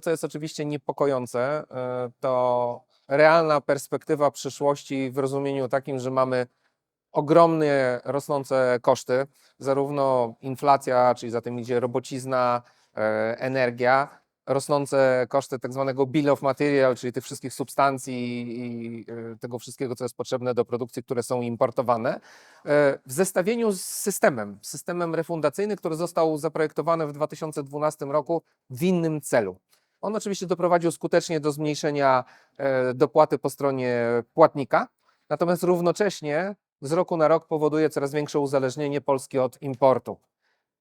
To, co jest oczywiście niepokojące, e, to realna perspektywa przyszłości w rozumieniu takim, że mamy ogromnie rosnące koszty, zarówno inflacja, czyli za tym idzie robocizna, e, energia, rosnące koszty tak zwanego bill of material, czyli tych wszystkich substancji i e, tego wszystkiego, co jest potrzebne do produkcji, które są importowane, w zestawieniu z systemem, systemem refundacyjnym, który został zaprojektowany w 2012 roku w innym celu. On oczywiście doprowadził skutecznie do zmniejszenia e, dopłaty po stronie płatnika, natomiast równocześnie z roku na rok powoduje coraz większe uzależnienie Polski od importu.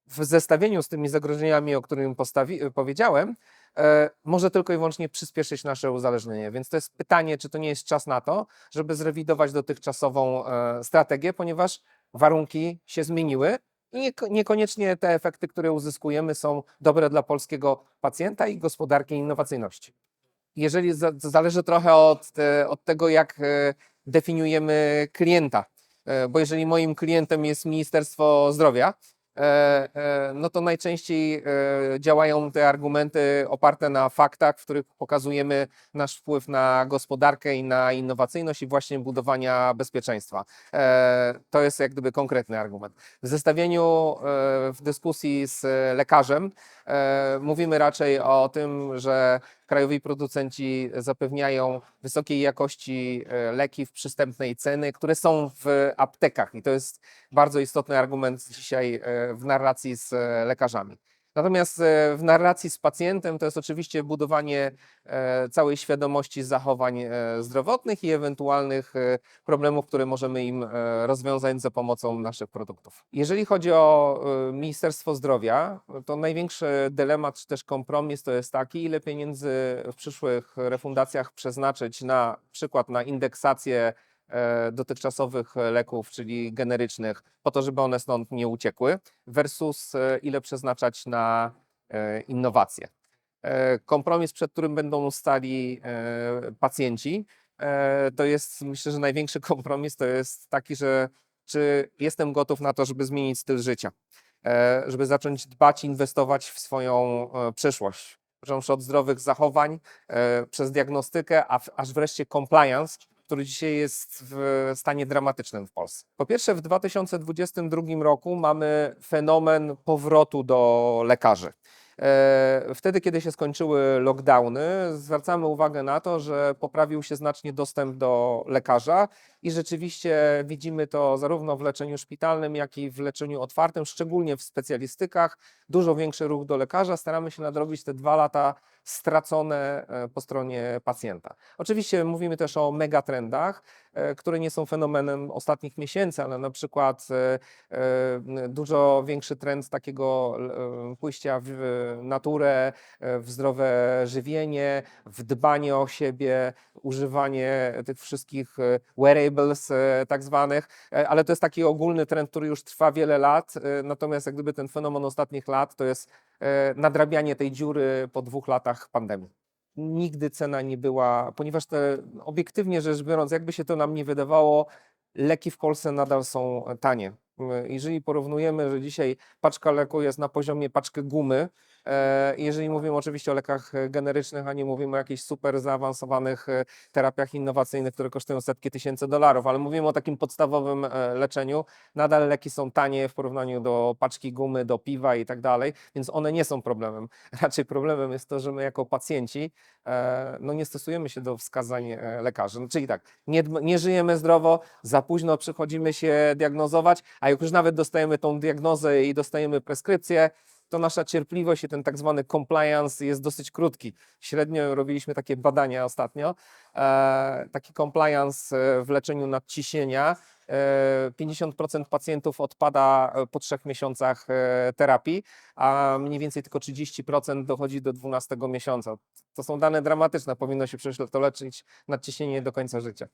W zestawieniu z tymi zagrożeniami, o których postawi- powiedziałem, e, może tylko i wyłącznie przyspieszyć nasze uzależnienie. Więc to jest pytanie, czy to nie jest czas na to, żeby zrewidować dotychczasową e, strategię, ponieważ warunki się zmieniły i nieko- niekoniecznie te efekty, które uzyskujemy, są dobre dla polskiego pacjenta i gospodarki innowacyjności. Jeżeli zależy trochę od, e, od tego, jak e, definiujemy klienta, E, bo jeżeli moim klientem jest Ministerstwo Zdrowia, no to najczęściej e, działają te argumenty oparte na faktach, w których pokazujemy nasz wpływ na gospodarkę i na innowacyjność i właśnie budowania bezpieczeństwa. E, To jest jak gdyby konkretny argument. W zestawieniu, e, w dyskusji z lekarzem e, mówimy raczej o tym, że krajowi producenci zapewniają wysokiej jakości e, leki w przystępnej ceny, które są w aptekach i to jest bardzo istotny argument dzisiaj e, w narracji z e, lekarzami. Natomiast e, w narracji z pacjentem to jest oczywiście budowanie całej świadomości zachowań zdrowotnych i ewentualnych problemów, które możemy im rozwiązać za pomocą naszych produktów. Jeżeli chodzi o Ministerstwo Zdrowia, to największy dylemat czy też kompromis to jest taki, ile pieniędzy w przyszłych refundacjach przeznaczyć na przykład na indeksację dotychczasowych leków, czyli generycznych, po to, żeby one stąd nie uciekły, versus e, ile przeznaczać na e, innowacje. E, Kompromis, przed którym będą stali e, pacjenci, e, to jest myślę, że największy kompromis to jest taki, że czy jestem gotów na to, żeby zmienić styl życia, e, żeby zacząć dbać, inwestować w swoją e, przyszłość. Począwszy od zdrowych zachowań, e, przez diagnostykę, aż wreszcie compliance, który dzisiaj jest w stanie dramatycznym w Polsce. Po pierwsze, w 2022 roku mamy fenomen powrotu do lekarzy. E, Wtedy, kiedy się skończyły lockdowny, zwracamy uwagę na to, że poprawił się znacznie dostęp do lekarza i rzeczywiście widzimy to zarówno w leczeniu szpitalnym, jak i w leczeniu otwartym, szczególnie w specjalistykach. Dużo większy ruch do lekarza. Staramy się nadrobić te dwa lata stracone e, po stronie pacjenta. Oczywiście mówimy też o megatrendach, e, które nie są fenomenem ostatnich miesięcy, ale na przykład e, dużo większy trend takiego pójścia w naturę, w zdrowe żywienie, w dbanie o siebie, używanie tych wszystkich wearables e, tak zwanych, e, ale to jest taki ogólny trend, który już trwa wiele lat, e, natomiast jak gdyby ten fenomen ostatnich lat to jest nadrabianie tej dziury po dwóch latach pandemii. Nigdy cena nie była, ponieważ te, obiektywnie rzecz biorąc, jakby się to nam nie wydawało, leki w Polsce nadal są tanie. Jeżeli porównujemy, że dzisiaj paczka leku jest na poziomie paczki gumy, jeżeli mówimy oczywiście o lekach e, generycznych, a nie mówimy o jakichś super zaawansowanych e, terapiach innowacyjnych, które kosztują setki tysięcy dolarów, ale mówimy o takim podstawowym e, leczeniu, nadal leki są tanie w porównaniu do paczki gumy, do piwa i tak dalej, więc one nie są problemem. Raczej problemem jest to, że my jako pacjenci e, no nie stosujemy się do wskazań e, lekarzy. No, czyli tak, nie, nie żyjemy zdrowo, za późno przychodzimy się diagnozować, a jak już nawet dostajemy tą diagnozę i dostajemy preskrypcję, to nasza cierpliwość i ten tak zwany compliance jest dosyć krótki. Średnio robiliśmy takie badania ostatnio. E, taki compliance e, w leczeniu nadciśnienia. E, 50% pacjentów odpada e, po trzech miesiącach e, terapii, a mniej więcej tylko 30% dochodzi do 12 miesiąca. To są dane dramatyczne. Powinno się przecież to leczyć nadciśnienie do końca życia.